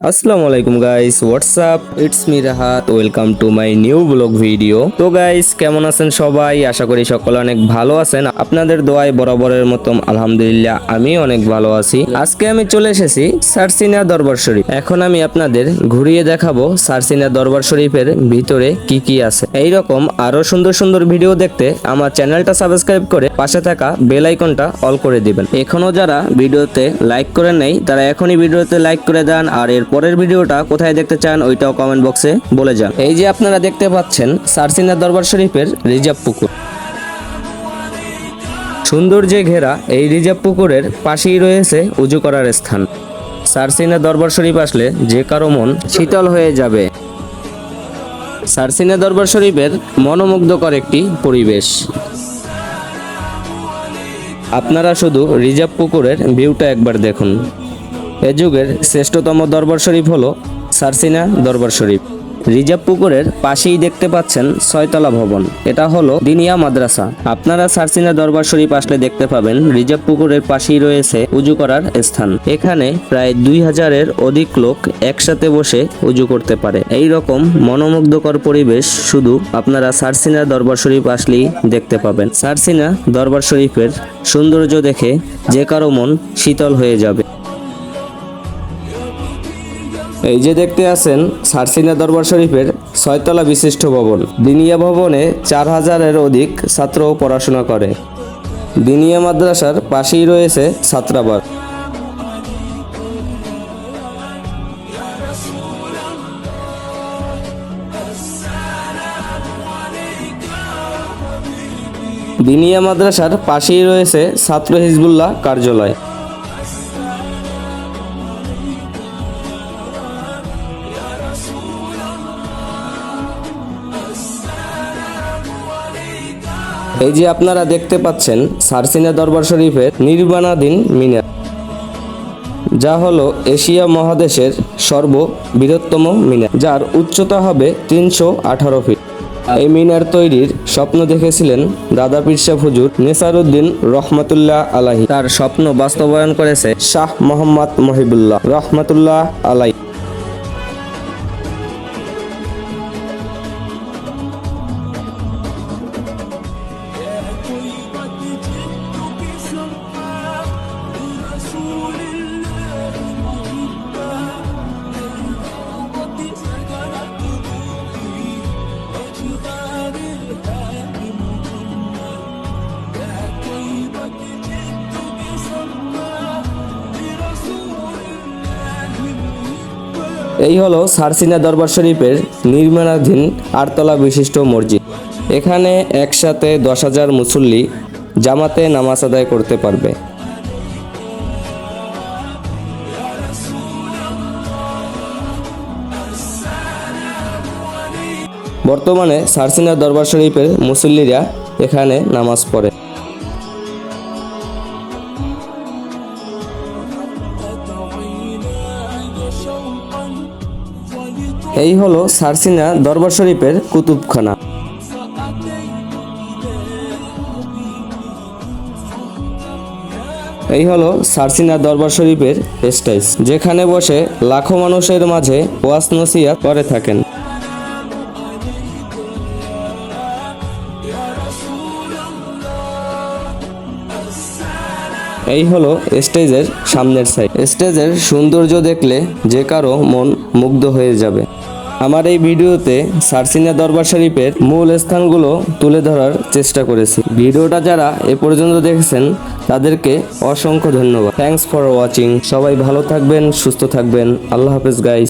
আসসালামু আলাইকুম guys what's up it's me Rahat welcome to my new blog video তো guys কেমন আছেন সবাই? আশা করি সকলে অনেক ভালো আছেন। আপনাদের দোয়ায় বরাবরের মতন আলহামদুলিল্লাহ আমি অনেক ভালো আছি। আজকে আমি চলে এসেছি সারসিনা দরবার শরীফ। এখন আমি আপনাদের ঘুরিয়ে দেখাবো সারসিনা দরবার শরীফের ভিতরে কি কি আছে। এই রকম আরও সুন্দর সুন্দর ভিডিও দেখতে আমার চ্যানেলটা সাবস্ক্রাইব করে পাশে থাকা বেল আইকনটা অল করে দিবেন। এখনও যারা ভিডিওতে লাইক করে নেই, তারা এখনই ভিডিওতে লাইক করে দেন। আর এর পরের ভিডিওটা কোথায় দেখতে চান ওইটাও কমেন্ট বক্সে বলে যান। এই যে আপনারা দেখতে পাচ্ছেন, সারসিনা দরবার শরীফের রিজার্ভ পুকুর। সৌন্দর্যে ঘেরা এই রিজার্ভ পুকুরের পাশেই রয়েছে উজু করার স্থান। সারসিনা দরবার শরীফ আসলে যে কারও মন শীতল হয়ে যাবে। সারসিনা দরবার শরীফের মনোমুগ্ধকর একটি পরিবেশ। আপনারা শুধু রিজার্ভ পুকুরের ভিউটা একবার দেখুন। এ যুগের শ্রেষ্ঠতম দরবার শরীফ হলো সারসিনা দরবার শরীফ। রিজার্ভ পুকুরের পাশেই দেখতে পাচ্ছেন ছয়তলা ভবন। এটা হলো দিনিয়া মাদ্রাসা। আপনারা সারসিনা দরবার শরীফ আসলে দেখতে পাবেন রিজার্ভ পুকুরের পাশেই রয়েছে উজু করার স্থান। এখানে প্রায় দুই হাজারের অধিক লোক একসাথে বসে উজু করতে পারে। এই রকম মনোমুগ্ধকর পরিবেশ শুধু আপনারা সারসিনা দরবার শরীফ আসলেই দেখতে পাবেন। সারসিনা দরবার শরীফের সৌন্দর্য দেখে যে কারও মন শীতল হয়ে যাবে। এই যে দেখতে আছেন, সারসিনা দরবার শরীফের ছয়তলা বিশিষ্ট ভবন। দিনিয়া ভবনে চার হাজারের অধিক ছাত্র পড়াশোনা করে। দিনিয়া মাদ্রাসার পাশেই রয়েছে ছাত্রাবাস। দিনিয়া মাদ্রাসার পাশেই রয়েছে ছাত্র হিজবুল্লাহ কার্যালয়। এই যে আপনারা দেখতে পাচ্ছেন, সারসিনা দরবার শরীফের নির্মাণাধীন মিনার। যা হলো এশিয়া মহাদেশের সর্ববৃহত্তম মিনার, যার উচ্চতা হবে তিনশো আঠারো ফিট। এই মিনার তৈরির স্বপ্ন দেখেছিলেন দাদা পিরসাহ হুজুর নেসারুদ্দিন রহমাতুল্লাহ আলাহি। তার স্বপ্ন বাস্তবায়ন করেছে শাহ মোহাম্মদ মহিবুল্লাহ রহমাতুল্লাহ আলাই এই হলো সারসিনা দরবার শরীফের নির্মাণাধীন আটতলা বিশিষ্ট মসজিদ। এখানে একসাথে দশ হাজার মুসল্লি জামাতে নামাজ আদায় করতে পারবে। বর্তমানে সারসিনা দরবার শরীফের মুসল্লিরা এখানে নামাজ পড়ে। এই হলো সারসিনা দরবার শরীফের কুতুবখানা। এই হলো সারসিনা দরবার শরীফের স্টাইস যেখানে বসে লাখো মানুষের মাঝে ওয়াস নসিয়া করে থাকেন। এই হলো স্টেজের সামনের সাইড স্টেজের সৌন্দর্য দেখলে যে কারও মন মুগ্ধ হয়ে যাবে। আমার এই ভিডিওতে সারসিনা দরবার শরীফের মূল স্থানগুলো তুলে ধরার চেষ্টা করেছি। ভিডিওটা যারা এ পর্যন্ত দেখেছেন, তাদেরকে অসংখ্য ধন্যবাদ। থ্যাংকস ফর ওয়াচিং সবাই ভালো থাকবেন, সুস্থ থাকবেন। আল্লাহ হাফেজ গাইস